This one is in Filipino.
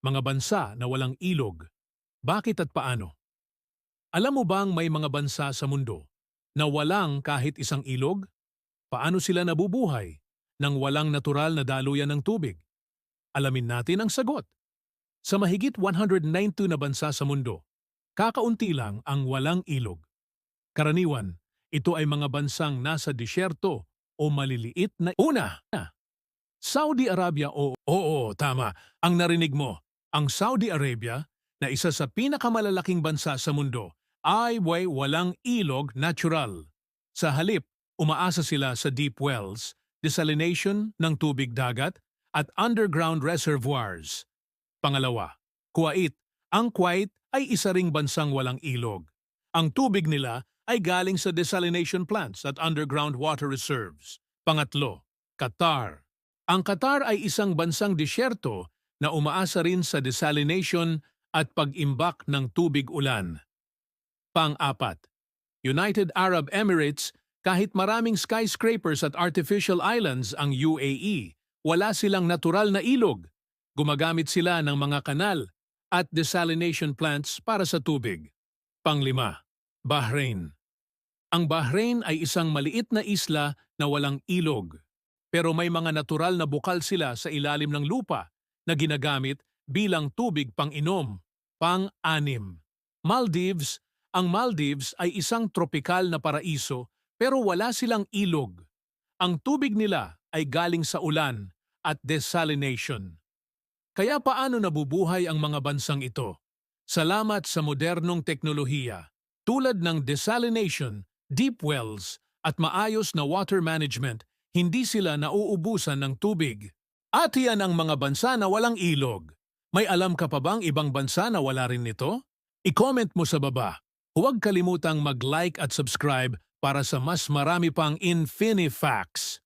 mga bansa na walang ilog. Bakit at paano? Alam mo bang may mga bansa sa mundo na walang kahit isang ilog? Paano sila nabubuhay nang walang natural na daluyan ng tubig? Alamin natin ang sagot. Sa mahigit 192 na bansa sa mundo, kakaunti lang ang walang ilog. Karaniwan, ito ay mga bansang nasa disyerto o maliliit na una. Saudi Arabia o oo, tama. Ang narinig mo, ang Saudi Arabia na isa sa pinakamalalaking bansa sa mundo ay way walang ilog natural. Sa halip, umaasa sila sa deep wells, desalination ng tubig dagat at underground reservoirs. Pangalawa, Kuwait. Ang Kuwait ay isa ring bansang walang ilog. Ang tubig nila ay galing sa desalination plants at underground water reserves. Pangatlo, Qatar. Ang Qatar ay isang bansang disyerto na umaasa rin sa desalination at pag-imbak ng tubig ulan. Pang-apat, United Arab Emirates kahit maraming skyscrapers at artificial islands ang UAE, wala silang natural na ilog. Gumagamit sila ng mga kanal at desalination plants para sa tubig. Panglima, Bahrain. Ang Bahrain ay isang maliit na isla na walang ilog, pero may mga natural na bukal sila sa ilalim ng lupa na ginagamit bilang tubig pang-inom. Pang-anim, Maldives. Ang Maldives ay isang tropikal na paraiso pero wala silang ilog. Ang tubig nila ay galing sa ulan at desalination. Kaya paano nabubuhay ang mga bansang ito? Salamat sa modernong teknolohiya tulad ng desalination, deep wells at maayos na water management, hindi sila nauubusan ng tubig. At yan ang mga bansa na walang ilog. May alam ka pa bang ibang bansa na wala rin nito? I-comment mo sa baba. Huwag kalimutang mag-like at subscribe para sa mas marami pang Infinifacts.